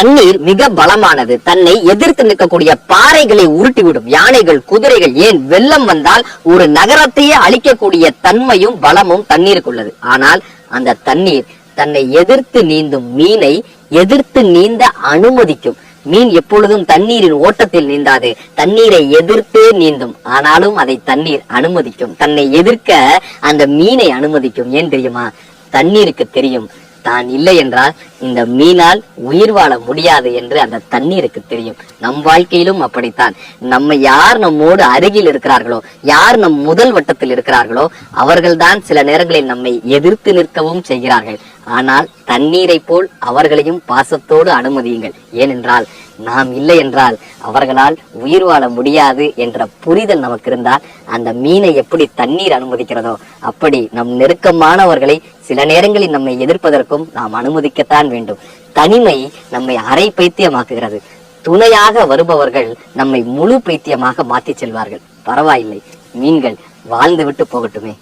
தண்ணீர் மிக பலமானது. தன்னை எதிர்த்து நிற்கக்கூடிய பாறைகளை உருட்டிவிடும். யானைகள் குதிரைகள் ஏன் வெள்ளம் வந்தால் ஒரு நகரத்தையே அழிக்கக்கூடிய தன்மையும் பலமும் தண்ணீருக்கு உள்ளது ஆனால் அந்த தண்ணீர் தன்னை எதிர்த்து நீந்தும் மீனை எதிர்த்து நீந்த அனுமதிக்கும். மீன் எப்பொழுதும் தண்ணீரின் ஓட்டத்தில் நீந்தாது. தண்ணீரை எதிர்த்தே நீந்தும். ஆனாலும் அதை தண்ணீர் அனுமதிக்கும். தன்னை எதிர்க்க அந்த மீனை அனுமதிக்கும். ஏன் தெரியுமா? தண்ணீருக்கு தெரியும். தான் இல்லை என்றால் இந்த மீனால் உயிர் வாழ முடியாது என்று அந்த தண்ணீருக்கு தெரியும். நம் வாழ்க்கையிலும் அப்படித்தான். நம்ம யார் நம்மோடு அருகில் இருக்கிறார்களோ யார் நம் முதல் வட்டத்தில் இருக்கிறார்களோ அவர்கள்தான் சில நேரங்களில் நம்மை எதிர்த்து நிற்கவும் செய்கிறார்கள். ஆனால் தண்ணீரை போல் அவர்களையும் பாசத்தோடு அனுமதியுங்கள். ஏனென்றால் நாம் இல்லை என்றால் அவர்களால் உயிர் வாழ முடியாது என்ற புரிதல் நமக்கு இருந்தால் அந்த மீனை எப்படி தண்ணீர் அனுமதிக்கிறதோ அப்படி நம் நெருக்கமானவர்களை சில நேரங்களில் நம்மை எதிர்ப்பதற்கும் நாம் அனுமதிக்கத்தான் வேண்டும். தனிமை நம்மை அரை பைத்தியமாக்குகிறது. துணையாக வருபவர்கள் நம்மை முழு பைத்தியமாக மாற்றி செல்வார்கள். பரவாயில்லை. மீன்கள் வாழ்ந்து விட்டு போகட்டுமே.